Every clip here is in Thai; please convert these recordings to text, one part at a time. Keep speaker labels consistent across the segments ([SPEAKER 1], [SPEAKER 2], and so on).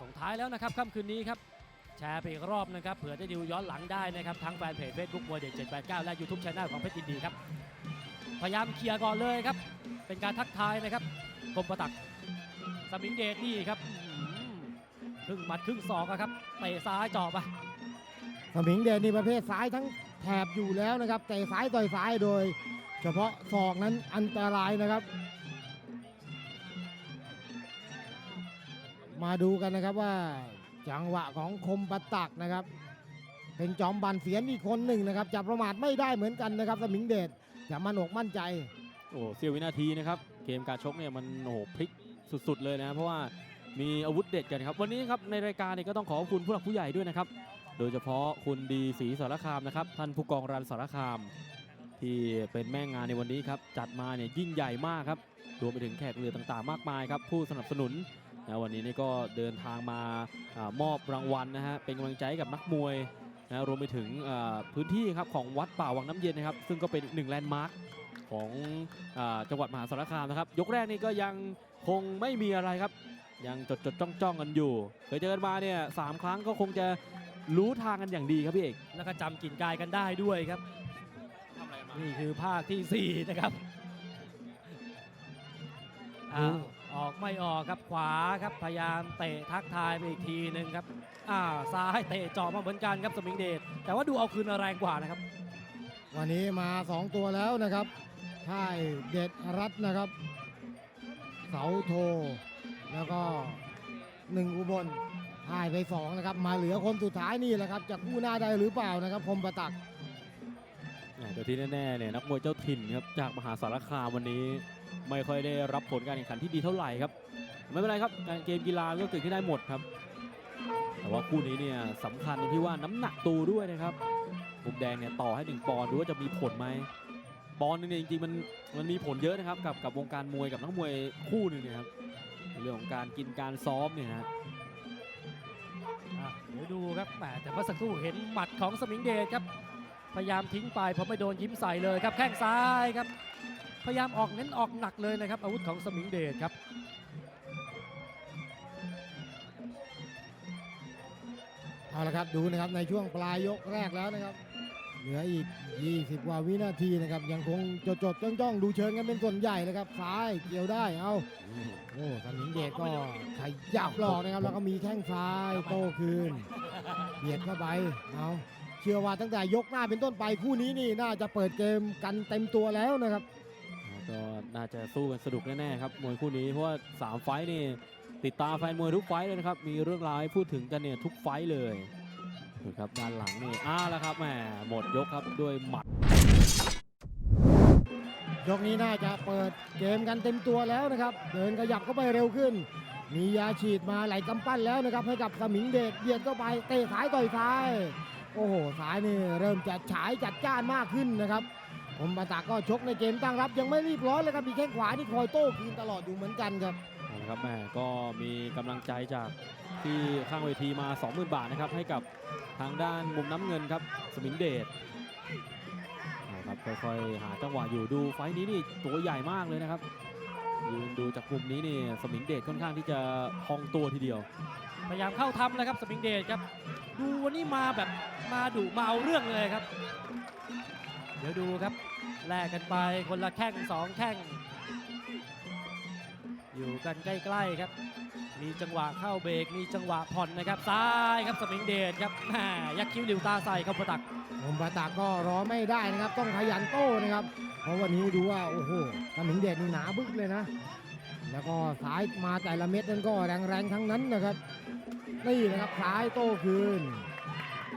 [SPEAKER 1] ส่งท้ายแล้วนะครับค่ำคืนนี้ครับแชร์ไปอีกรอบนะครับเผื่อได้ดูย้อนหลังได้นะครับทั้งแฟนเพจ Facebook มวยเด็ด789 และ YouTube Channel ของเพชรยินดีครับ พยายามเคลียร์ก่อนเลยครับ เป็นการทักทายนะครับกรมประตักสมิงเดชนี่ครับครึ่งหมัดครึ่งศอกอะครับเตะซ้ายเจาะไป
[SPEAKER 2] สมิงเดชนี่ประเภทซ้ายทั้งแถบอยู่แล้วนะครับแต่ซ้ายต่อยซ้ายโดย เฉพาะศอกนั้นอันตรายนะครับ มาดูกันนะครับว่าจังหวะของคมประตักนะครับ เป็นจอมบันเสียนอีกคนหนึ่งนะครับจะประมาทไม่ได้เหมือนกันนะครับสมิงเดชจะมั่นอกมั่นใจ
[SPEAKER 3] โอ้เสี้ยววินาทีนะครับเกมการชกเนี่ยมันโอ้โหพลิกสุดๆเลยนะเพราะว่ามีอาวุธเด็ดกันครับ วันนี้ครับในรายการเนี่ยก็ต้องขอบคุณผู้หลักผู้ใหญ่ด้วยนะครับ โดยเฉพาะคุณดีศรีสารคามนะครับท่านผู้กองรันสารคาม ที่เป็นแม่งานในวันนี้ครับจัดมาเนี่ยยิ่งใหญ่มากครับรวมไปถึงแขกเรือต่างๆ มากมายครับผู้สนับสนุน นะวันนี้นี่ก็เดินทางมาอามอบรางวัลนะฮะเป็นกำลังใจให้กับนักมวยนะรวมไปถึงอ่าพื้นที่ครับของวัดป่าวังน้ำเย็นนะครับ ซึ่งก็เป็นอีกหนึ่งแลนด์มาร์คของอาจังหวัดมหาสารคามนะครับ ยกแรกนี่ก็ยังคงไม่มีอะไรครับ ยังจดจดจ้องจ้องๆกันอยู่ เคยเจอกันมาเนี่ยสามครั้งก็คงจะรู้ทางกันอย่างดีครับพี่เอก
[SPEAKER 1] แล้วก็จำกลิ่นกายกันได้ด้วยครับ
[SPEAKER 3] ทำอะไรมา
[SPEAKER 1] นี่คือภาคที่ 4 นะครับอ้าว ออกไม่ออกครับขวาครับพยายามเตะทักทายไปอีกทีหนึ่งครับอ่าซ้ายเตะเจาะมาเหมือนกันครับสมิงเดชแต่ว่าดูเอาคืนแรงกว่านะครับ
[SPEAKER 2] วันนี้มา 2 ตัวแล้วนะครับค่ายเด็ดรัฐนะครับ เสาโท แล้วก็หนึ่งอุบลพ่ายไปสองนะครับมาเหลือคนสุดท้ายนี่แหละครับจะกู้หน้าได้หรือเปล่านะครับคมประตัก
[SPEAKER 3] แต่ที่แน่ๆเนี่ยนักมวยเจ้าถิ่นครับจากมหาสารคามวันนี้ ไม่ค่อยได้รับผลการแข่งขันที่ดีเท่าไหร่ครับ ไม่เป็นไรครับการเกมกีฬาก็เกิดขึ้นได้หมดครับ แต่ว่าคู่นี้เนี่ยสำคัญตรงที่ว่าน้ำหนักตัวด้วยนะครับมุมแดงเนี่ยต่อให้หนึ่งปอนด์ดูว่าจะมีผลไหมปอนด์นึงเนี่ยจริงๆมันมันมีผลเยอะนะครับกับกับวงการมวยกับนักมวยคู่หนึ่งเนี่ยครับเรื่องของการกินการซ้อมเนี่ยนะ
[SPEAKER 1] เดี๋ยวดูครับแหมแต่เมื่อสักครู่เห็นหมัดของสมิงเดชครับ พยายามทิ้งไปเพราะไม่โดนยิ้มใส่เลยครับแข้งซ้ายครับ พยายามออกเน้นออกหนักเลยนะครับ อาวุธของสมิงเดชครับ
[SPEAKER 2] เอาละครับดูนะครับในช่วงปลายยกแรกแล้วนะครับ เหลืออีก 20 กว่าวินาทีนะครับ ยังคงจดจดจ้องจ้องดูเชิงกันเป็นส่วนใหญ่เลยครับซ้ายเกี่ยวได้เอาโอ้สมิงเดชก็ขยับหลอกนะครับแล้วก็มีแข้งซ้ายโต้คืนเบียดเข้าไปเอา เชื่อว่าตั้งแต่ยกหน้าเป็นต้นไปคู่นี้นี่น่าจะเปิดเกมกันเต็มตัวแล้วนะครับ
[SPEAKER 3] ก็น่าจะสู้กันสนุกแน่ๆครับมวยคู่นี้เพราะว่าสามไฟต์นี่ติดตามแฟนมวยทุกไฟต์เลยนะครับ มีเรื่องราวให้พูดถึงกันเนี่ยทุกไฟต์เลยดูครับด้านหลังนี่อ้าแล้วครับแหมหมดยกครับด้วยหมัด
[SPEAKER 2] ยกนี้น่าจะเปิดเกมกันเต็มตัวแล้วนะครับ เดินขยับเข้าไปเร็วขึ้น มียาฉีดมาไหลกำปั้นแล้วนะครับให้กับสมิงเดชเบียดเข้าไปเตะซ้ายต่อยซ้าย โอ้โหซ้ายนี่เริ่มจะฉายจัดจ้านมากขึ้นนะครับผมปตักก็ชกในเกมตั้งรับ ยังไม่รีบร้อนเลยครับมีแข้งขวาที่คอยโต้คืนตลอดอยู่เหมือนกันครับ
[SPEAKER 3] เอาละครับแม่ก็มีกำลังใจจากที่ข้างเวทีมา 20,000 บาทนะครับให้กับทางด้านมุมน้ำเงินครับสมิงเดชเอาครับค่อยๆหาจังหวะอยู่ดูไฟนี้นี่ตัวใหญ่มากเลยนะครับ ยืนดูจากมุมนี้นี่สมิงเดชค่อนข้างที่จะพองตัวทีเดียว
[SPEAKER 1] พยายามเข้าทำเลยครับสมิงเดชครับ ดูวันนี้มาแบบมาดุมาเอาเรื่องเลยครับ เดี๋ยวดูครับแลกกันไปคนละแข้งสองแข้ง อยู่กันใกล้ๆครับ มีจังหวะเข้าเบรกมีจังหวะผ่อนนะครับซ้ายครับสมิงเดชครับแหมยักคิ้วหลิวตาใส่ครับประตัก
[SPEAKER 2] ผมปะตักก็รอไม่ได้นะครับ ต้องขยันโต้นะครับเพ ราะวันนี้ดูว่าโอ้โหสมิงเดชนี่หนาบึกเลยนะ แล้วก็ซ้ายมาแต่ละเม็ดนั้นก็แรงๆทั้งนั้นนะครับนี่นะครับซ้ายโต้คืน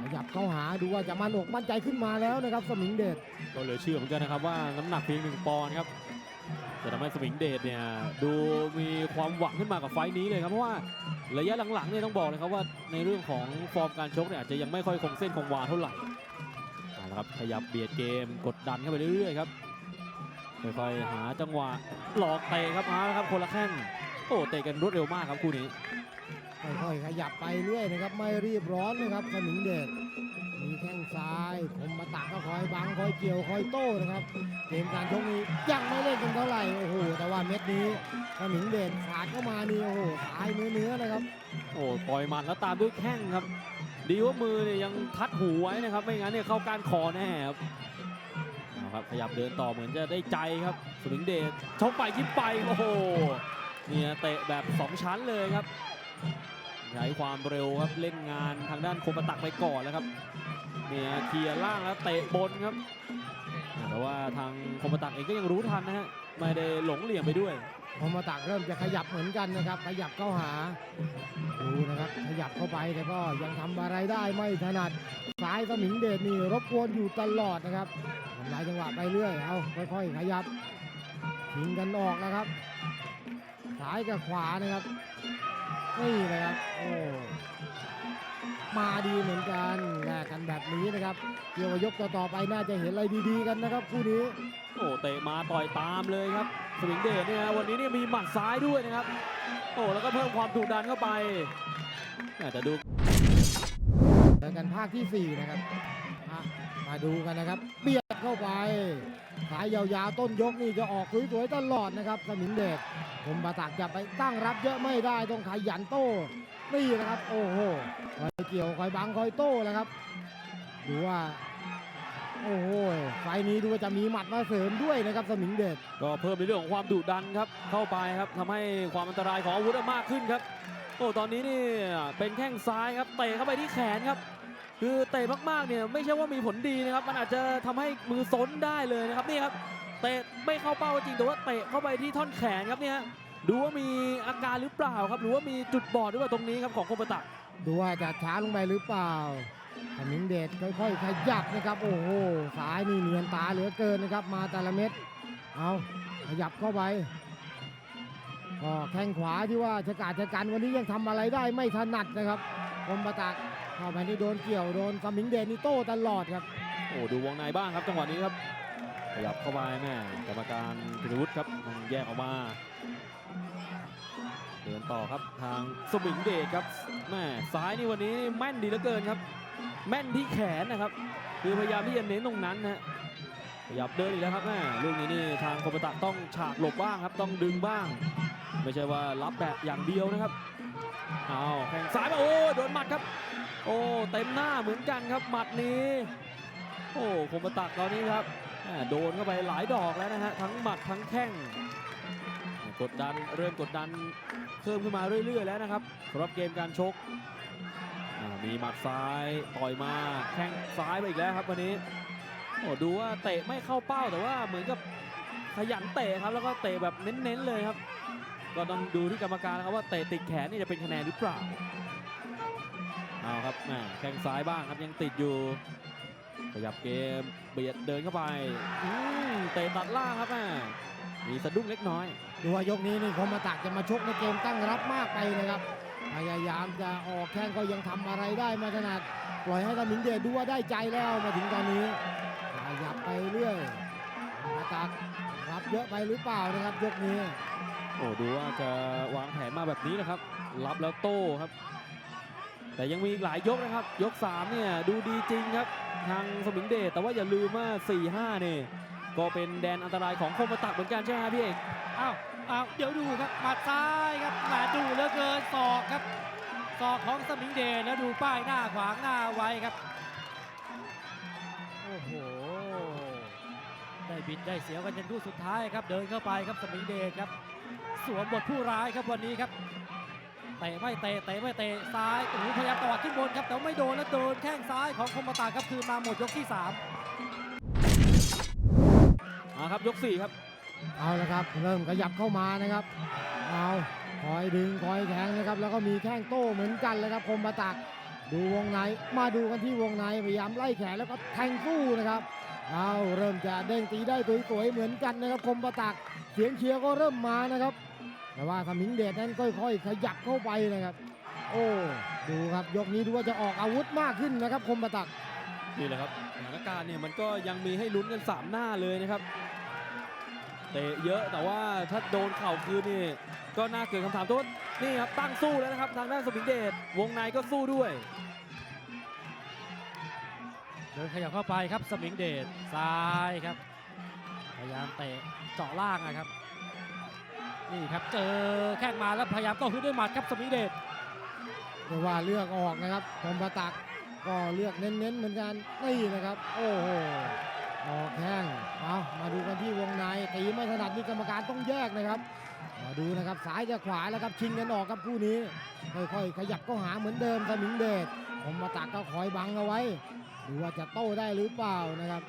[SPEAKER 2] ขยับเข้าหาดูว่าจะมั่นอกมั่นใจขึ้นมาแล้วนะครับ สมิงเดช
[SPEAKER 3] ก็เหลือเชื่อเหมือนกันนะครับว่าน้ำหนักเพียงหนึ่งปอนด์ครับจะทำให้สมิงเดชเนี่ยดูมีความหวังขึ้นมากับไฟนี้เลยครับเพราะว่าระยะหลังๆเนี่ยต้องบอกเลยครับว่าในเรื่องของฟอร์มการชกเนี่ยอาจจะยังไม่ค่อยคงเส้นคงวาเท่าไหร่เอาละครับขยับเบียดเกมกดดันเข้าไปเรื่อยๆครับ ค่อยๆหาจังหวะหลอกเตะครับมาแล้วครับคนละแข้งโอ้เตะกันรวดเร็วมากครับคู่นี้
[SPEAKER 2] ค่อยๆขยับไปเรื่อยนะครับไม่รีบร้อนนะครับสมิงเดชมีแข้งซ้ายคมมาตักก็คอยบังคอยเกี่ยวคอยโต้นะครับเกมการชกนี้ยังไม่เล่นกันเท่าไหร่โอ้โหแต่ว่าเม็ดนี้สมิงเดชสาดเข้ามานี่โอ้โหสายเนื้อๆนะครับ
[SPEAKER 3] โอ้อ้ปล่อยหมัดแล้วตามด้วยแข้งครับ ดีว่ามือเนี่ยยังทัดหูไว้นะครับ ไม่งั้นเนี่ยเข้าก้านคอแน่ครับเอา ครับขยับเดินต่อเหมือนจะได้ใจครับสมิงเดชชกไปยิ้มไปโอ้โหเนี่ยเตะแบบสองชั้นเลยครับใช้ความเร็วครับเล่นงานทางด้านโคมปะตักไปก่อนแล้วครับเนี่ยเคลียร์ล่างแล้วเตะบนครับแต่ว่าทางโคมปะตักเองก็ยังรู้ทันนะฮะไม่ได้หลงเหลี่ยมไปด้วย
[SPEAKER 2] พอมาตักเริ่มจะขยับเหมือนกันนะครับ ขยับเข้าหา ดูนะครับ ขยับเข้าไปแต่ก็ยังทำอะไรได้ไม่ถนัดซ้ายสมิงเดชนี่รบกวนอยู่ตลอดนะครับทำลายจังหวะไปเรื่อย เอาค่อยๆ ขยับทิ้งกันออกนะครับซ้ายกับขวานะครับ นี่นะครับ โอ้ มาดีเหมือนกันแลกกันแบบนี้นะครับเกี่ยวกับยกต่อๆไปน่าจะเห็นอะไรดีๆกันนะครับคู่นี้
[SPEAKER 3] โอ้เตะมาต่อยตามเลยครับสมิงเดชเนี่ยวันนี้เนี่ยมีหมัดซ้ายด้วยนะครับ โอ้แล้วก็เพิ่มความดุดันเข้าไปอะแต่ดู
[SPEAKER 2] เจอกันภาคที่ 4 นะครับอะมาดูกันนะครับ เบียดเข้าไป สายยาวๆ ต้นยกนี่จะออกสวยๆตลอดนะครับสมิงเดชผมประตักจะไปตั้งรับเยอะไม่ได้ต้องขยันโต้ นี่นะครับ โอ้โหคอย เกี่ยวคอยบังคอยโต้แล้วครับ ดูว่า โอ้โหไฟนี้ดูว่าจะมีหมัดมาเสริมด้วยนะครับสมิงเดช
[SPEAKER 3] ก็เพิ่มในเรื่องของความดุดันครับเข้าไปครับทำให้ความอันตรายของอาวุธมากขึ้นครับโอ้ตอนนี้นี่เป็นแข้งซ้ายครับเตะเข้าไปที่แขนครับ คือเตะมากๆเนี่ยไม่ใช่ว่ามีผลดีนะครับ มันอาจจะทำให้มือซนได้เลยนะครับนี่ครับเตะไม่เข้าเป้าจริงแต่ว่าเตะเข้าไปที่ท่อนแขนครับเนี่ยดูว่ามีอาการหรือเปล่าครับ หรือว่ามีจุดบอดหรือเปล่าตรงนี้ครับของโคมตะ
[SPEAKER 2] ดูว่าจะช้าลงไปหรือเปล่าสมิงเดชค่อยๆขยับนะครับ โอ้โหซ้ายนี่เนียนตาเหลือเกินนะครับ มาแต่ละเม็ดเอาขยับเข้าไปก็แข้งขวาที่ว่าชะกาจชะกันวันนี้ยังทำอะไรได้ไม่ถนัดนะครับคมประตักเข้าไปนี่โดนเกี่ยวโดนสมิงเดชนี่โต้ตลอดครับ
[SPEAKER 3] โอ้ดูวงในบ้างครับจังหวะนี้ครับขยับเข้าไปแม่กรรมการพิวุฒิครับมันแยกออกมา เดินต่อครับทางสมิงเดชครับแม่ซ้ายนี่วันนี้แม่นดีเหลือเกินครับ แม่นที่แขนนะครับ คือพยายามที่จะเน้นตรงนั้นนะฮะขยับเดินอีกแล้วครับแม่ลูกนี้นี่ทางโคมตะต้องฉากหลบบ้างครับ ต้องดึงบ้าง ไม่ใช่ว่ารับแบบอย่างเดียวนะครับเอาแข่งซ้ายมาโอ้โดนหมัดครับ โอ้เต็มหน้าเหมือนกันครับหมัดนี้ โอ้คมตักตอนนี้ครับแม่โดนเข้าไปหลายดอกแล้วนะฮะทั้งหมัดทั้งแข้งกดดันเริ่มกดดัน เพิ่มขึ้นมาเรื่อย ๆ แล้วนะครับสำหรับเกมการชก มีหมัดซ้ายต่อยมาแข้งซ้ายไปอีกแล้วครับวันนี้โอ้ดูว่าเตะไม่เข้าเป้าแต่ว่าเหมือนกับขยันเตะครับแล้วก็เตะแบบเน้นๆเลยครับ ก็ต้องดูที่กรรมการนะครับว่าเตะติดแขนนี่จะเป็นคะแนนหรือเปล่าเอาครับแม่แข้งซ้ายบ้างครับยังติดอยู่ ขยับเกมเบียดเดินเข้าไปเตะตัดล่างครับแม่ มีสะดุ้งเล็กน้อย
[SPEAKER 2] ดูว่ายกนี้นี่คมประตักจะมาชกในเกมตั้งรับมากไปนะครับพยายามจะออกแข้งก็ยังทำอะไรได้ไม่ถนัดปล่อยให้สมิงเดชดูว่าได้ใจแล้วมาถึงตอนนี้ขยับไปเรื่อยประตักรับเยอะไปหรือเปล่านะครับยกนี้
[SPEAKER 3] โอ้ดูว่าจะวางแผนมาแบบนี้นะครับ รับแล้วโต้ครับ แต่ยังมีอีกหลายยกนะครับ ยก3เนี่ยดูดีจริงครับ ทางสมิงเดชแต่ว่าอย่าลืมว่า4-5เนี่ย ก็เป็นแดนอันตรายของคมประตักเหมือนกันใช่ไหมครับพี่เอก
[SPEAKER 1] อ้าวอ้าวเดี๋ยวดูครับหมัดซ้ายครับแหมดูเหลือเกินศอกครับศอกของสมิงเดชแล้วดูป้ายหน้าขวางหน้าไว้ครับโอ้โหได้บิดได้เสียวกันจนรูปสุดท้ายครับเดินเข้าไปครับสมิงเดชครับ สวมบทผู้ร้ายครับวันนี้ครับเตะไม่เตะเตะไม่เตะซ้ายโอ้โหพยายามตวัดขึ้นบนครับแต่ว่าไม่โดนแล้วโดนแข้งซ้ายของคมตาครับคืนมาหมดยกที่สาม
[SPEAKER 3] มา ครับยก4ครับ
[SPEAKER 2] เอาละครับ เริ่มขยับเข้ามานะครับ เอาคอยดึงคอยแทงนะครับ แล้วก็มีแข้งโต้เหมือนกันเลยครับคมประตักดูวงในมาดูกันที่วงในพยายามไล่แขนแล้วก็แทงสู้นะครับเอาเริ่มจะเด้งตีได้สวยๆเหมือนกันนะครับคมประตักเสียงเชียร์ก็เริ่มมานะครับ แต่ว่าสมิงเดชนั้นค่อยๆ ขยับเข้าไปนะครับ โอ้ดูครับยกนี้ดูว่าจะออกอาวุธมากขึ้นนะครับ คมประตัก
[SPEAKER 3] นี่แหละครับสถานการณ์เนี่ยมันก็ยังมีให้ลุ้นกัน 3 หน้าเลยนะครับ เตะเยอะแต่ว่าถ้าโดนเข่าคืนนี่ก็น่าเกิดคำถามโทษนี่ครับตั้งสู้แล้วนะครับ ทางด้านสมิงเดชวงในก็สู้ด้วย
[SPEAKER 1] เดินขยับเข้าไปครับสมิงเดชซ้ายครับพยายามเตะเจาะล่างนะครับ นี่ครับเจอแข้งมาแล้วพยายามโต้คืนด้วยหมัดครับสมิงเดช
[SPEAKER 2] แต่ว่าเลือกออกนะครับคมประตักก็เลือกเน้นๆเหมือนกันนี่นะครับ โอ้โห ออกแข้งเอามาดูกันที่วงในตีไม่ถนัดนี่กรรมการต้องแยกนะครับ มาดูนะครับซ้ายจะขวาแล้วครับชิงกันออกครับคู่นี้ค่อยๆขยับเข้าหาเหมือนเดิมสมิงเดชคมประตักก็คอยบังเอาไว้ดูว่าจะโต้ได้หรือเปล่านะครับ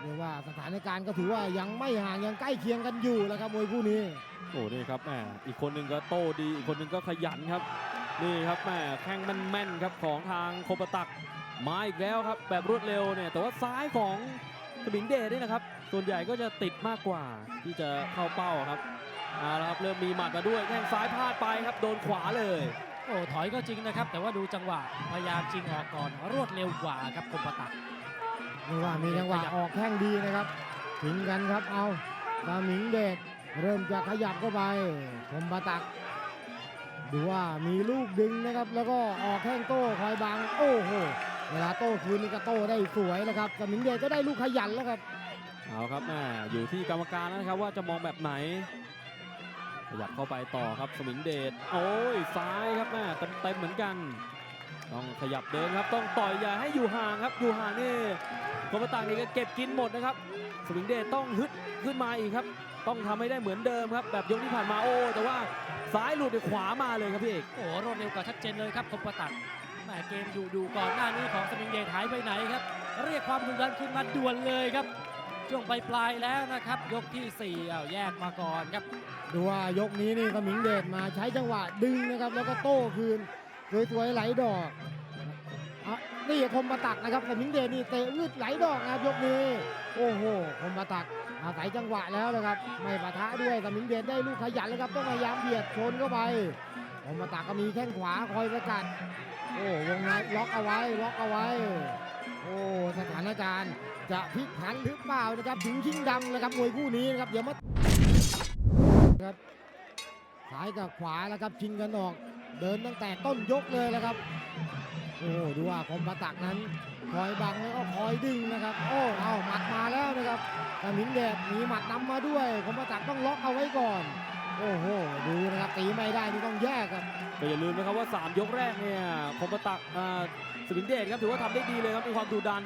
[SPEAKER 2] เรียกว่าสถานการณ์ก็ถือว่ายังไม่ห่างยังใกล้เคียงกันอยู่แล้วครับมวยคู่นี้
[SPEAKER 3] โอ้นี่ครับแหมอีกคนหนึ่งก็โต้ดีอีกคนหนึ่งก็ขยันครับนี่ครับแหมแข้งแม่นๆครับของทางโคปตักมาอีกแล้วครับแบบรวดเร็วเนี่ยแต่ว่าซ้ายของ สมิงเดชนี่นะครับ ส่วนใหญ่ก็จะติดมากกว่าที่จะเข้าเป้าครับเอาละครับเริ่มมีหมัดมาด้วยแข้งซ้ายพลาดไปครับโดนขวาเลย
[SPEAKER 1] โอ้ถอยก็จริงนะครับ แต่ว่าดูจังหวะพยายามชิงออกก่อนรวดเร็วกว่าครับคมประตัก
[SPEAKER 2] เรียกว่ามีจังหวะออกแข้งดีนะครับถึงกันครับเอาสมิงเดชเริ่มจะขยับเข้าไปคมประตักดูว่ามีลูกดึงนะครับ แล้วก็ออกแข้งโต้คอยบังโอ้โห เวลาโต้คืนนี่ก็โต้ได้สวยแล้วครับสมิงเดชก็ได้ลูกขยันแล้วครับ
[SPEAKER 3] เอาครับแม่อยู่ที่กรรมการแล้วนะครับว่าจะมองแบบไหนขยับเข้าไปต่อครับสมิงเดชโอ้ยซ้ายครับแม่เต็มเต็มๆเหมือนกัน ต้องขยับเดินครับต้องต่อยอย่าให้อยู่ห่างครับอยู่ห่างนี่โคมตางนี่ก็เก็บกินหมดนะครับ สมิงเดชต้องฮึดขึ้นมาอีกครับ ต้องทำให้ได้เหมือนเดิมครับ แบบยกที่ผ่านมาโอ้แต่ว่าซ้ายหลุดไปขวามาเลยครับพี่เอก
[SPEAKER 1] โอ้รวดเร็วกว่าชัดเจนเลยครับคมประตัก แหมเกมดูดูก่อนหน้านี้ของสมิงเดชหายไปไหนครับ เรียกความดุดันขึ้นมาด่วนเลยครับ ช่วงปลายๆแล้วนะครับ ยกที่4ี่เอาแยกมาก่อนครับ
[SPEAKER 2] ดูว่ายกนี้นี่สมิงเดชมาใช้จังหวะดึงนะครับ แล้วก็โต้คืนสวยๆไหลดอกอะนี่คมประตักนะครับสมิงเดชนี่เตะวืดไหลดอกนะครับยกนี้ โอ้โหคมประตักอาศัยจังหวะแล้วนะครับ ไม่ปะทะด้วยสมิงเดชได้ลูกขยันแล้วครับต้องพยายามเบียดชนเข้าไปคมประตักก็มีแข้งขวาคอยสกัด โอ้วงในล็อกเอาไว้ล็อกเอาไว้ โอ้สถานการณ์จะพลิกผันหรือเปล่านะครับถึงชิงดำเลยครับมวยคู่นี้นะครับเดี๋ยวมาครับซ้ายกับขวาแล้วครับชิงกันออก เดินตั้งแต่ต้นยกเลยแล้วครับ โอ้ดูว่าคมประตักนั้นคอยบังแล้วก็คอยดึงนะครับ โอ้เอาหมัดมาแล้วนะครับกระหมิงแดดมีหมัดนำมาด้วยคมประตักต้องล็อกเอาไว้ก่อน โอ้โหดูนะครับตีไม่ได้นี่ต้องแยกครับ
[SPEAKER 3] ก็อย่าลืมนะครับว่า 3 ยกแรกเนี่ยคมปตักอ่าสมิงเดชครับถือว่าทำได้ดีเลยครับมีความดุดัน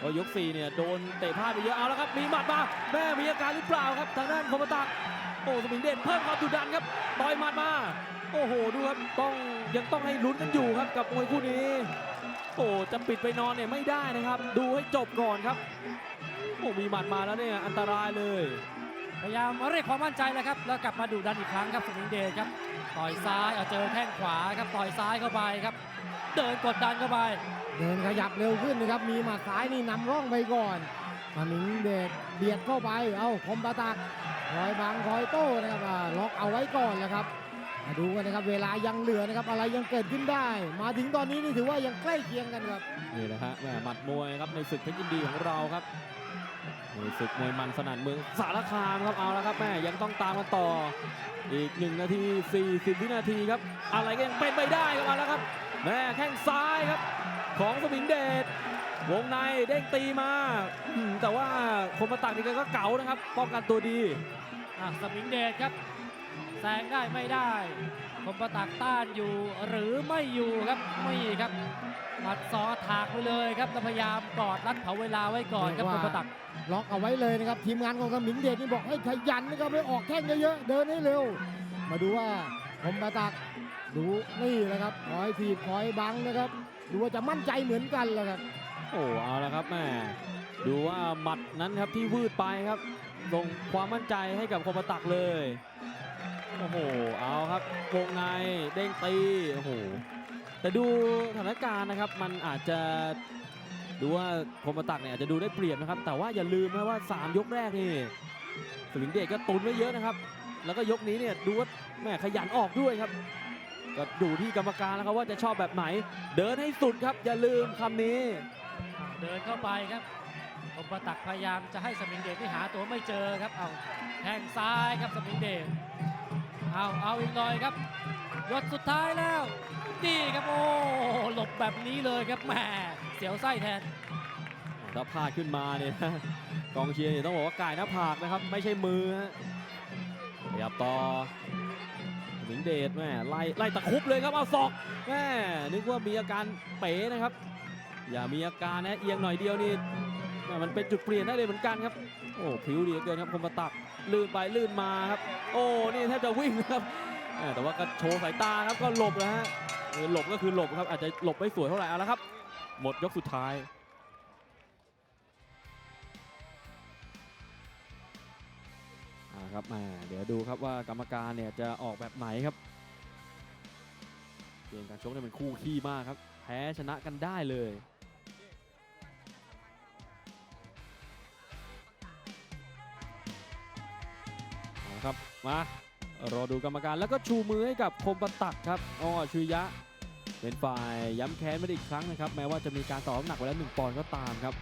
[SPEAKER 3] ก็ยก4เนี่ยโดนเตะพลาดไปเยอะเอาแล้วครับมีหมัดมาแม่มีอาการหรือเปล่าครับทางด้านคมปตักโอ้สมิงเดชเพิ่มความดุดันครับต่อยหมัดมา โอ้โหดูครับต้องยังต้องให้ลุ้นกันอยู่ครับกับมวยคู่นี้ โอ้จะปิดไปนอนเนี่ยไม่ได้นะครับ ดูให้จบก่อนครับโอ้มีหมัดมาแล้วเนี่ยอันตรายเลย
[SPEAKER 1] พยายามเรียกความมั่นใจแล้วครับ แล้วกลับมาดุดันอีกครั้งครับสมิงเดชครับ ต่อยซ้ายเอาเจอแข้งขวาครับ ต่อยซ้ายเข้าไปครับ เดินกดดันเข้าไป
[SPEAKER 2] เดินขยับเร็วขึ้นนะครับ มีหมัดซ้ายนี่นำร่องไปก่อนกระหมิงเดชเบียดเข้าไป เอาคมประตักคอยบังคอยโต้นะครับอ่าล็อกเอาไว้ก่อนแหละครับมาดูกันนะครับเวลายังเหลือนะครับอะไรยังเกิดขึ้นได้ มาถึงตอนนี้นี่ถือว่ายังใกล้เคียงกันครับ
[SPEAKER 3] นี่นะฮะแหม่หมัดมวยครับในศึกเพชรยินดีของเราครับ ในศึกมวยมันสนั่นเมืองสารคามครับเอาแล้วครับแม่ยังต้องตามกันต่อ อีก1นาที 40 วินาทีครับ อะไรก็ยังเป็นไปได้ครับเอาแล้วครับแม่แข้งซ้ายครับ ของสมิงเดชวงในเด้งตีมา แต่ว่าคมประตักนี่ก็เก๋านะครับ ป้องกันตัวดี
[SPEAKER 1] สมิงเดชครับแซงได้ไม่ได้ คมประตักต้านอยู่หรือไม่อยู่ครับไม่ครับ มัดซอถากไปเลยครับแล้วพยายามกอดรัดเผาเวลาไว้ก่อนครับ
[SPEAKER 2] เรี
[SPEAKER 1] ค
[SPEAKER 2] ยก
[SPEAKER 1] ม
[SPEAKER 2] ว่า
[SPEAKER 1] ประตัก
[SPEAKER 2] ล็อกเอาไว้เลยนะครับ ทีมงานของกระหมิงเดชนี่บอกให้ขยันนะครับให้ออกแข้งเยอะๆเดินให้เร็ว มาดูว่าคมประตักดูนี่แหละครับคอยถีบคอยบังนะครับ ดูว่าจะมั่นใจเหมือนกันแหละครับ
[SPEAKER 3] โอ้เอาละครับแม่ดูว่าหมัดนั้นครับที่วืดไปครับส่งความมั่นใจให้กับคมประตักเลยโอ้โหเอาครับวงในเด้งตีโอ้โห แต่ดูสถานการณ์นะครับมันอาจจะดูว่าคมประตักเนี่ยอาจจะดูได้เปรียบนะครับ แต่ว่าอย่าลืมนะว่า 3 ยกแรกนี่สลิงเดชก็ตุนไว้เยอะนะครับ แล้วก็ยกนี้เนี่ยดูว่าแม่ขยันออกด้วยครับ ก็ดูที่กรรมการแล้วครับว่าจะชอบแบบไหน เดินให้สุดครับ อย่าลืมคำนี้
[SPEAKER 1] เดินเข้าไปครับคมประตักพยายามจะให้สมิงเดชที่หาตัวไม่เจอครับเอาแทงซ้ายครับสมิงเดชเอาเอาอีกหน่อยครับยศสุดท้ายแล้ว นี่ครับโอ้หลบแบบนี้เลยครับแหมเสียวไส้แทน
[SPEAKER 3] ถ้าพลาดขึ้นมาเนี่ยนะกองเชียร์เนี่ยต้องบอกว่ากายหน้าผากนะครับ ไม่ใช่มือฮะขยับต่อหมิงเดชแม่ไล่ไล่ตะคุบเลยครับเอาศอกแม่นึกว่ามีอาการเป๋นะครับ อย่ามีอาการนะเอียงหน่อยเดียวนี่มันเป็นจุดเปลี่ยนได้เลยเหมือนกันครับ โอ้ผิวดีเกินครับคมประตักลื่นไปลื่นมาครับ โอ้นี่แทบจะวิ่งนะครับแม่แต่ว่าก็โชว์สายตาครับก็หลบแล้วฮะ เออหลบก็คือหลบครับ อาจจะหลบไม่สวยเท่าไหร่เอาละครับ หมดยกสุดท้ายอาครับม่เดี๋ยวดูครับว่ากรรมการเนี่ยจะออกแบบไหนครับเกมการชกเนี่ยมันคู่ขี้มากครับ แพ้ชนะกันได้เลยเอาครับมา รอดูกรรมการแล้วก็ชูมือให้กับคมปตักครับอ้อชุยยะ เป็นฝ่ายย้ำแค้นไม่ได้อีกครั้งนะครับ แม้ว่าจะมีการต่อน้ำหนักไว้แล้วหนึ่งปอนด์ก็ตามครับ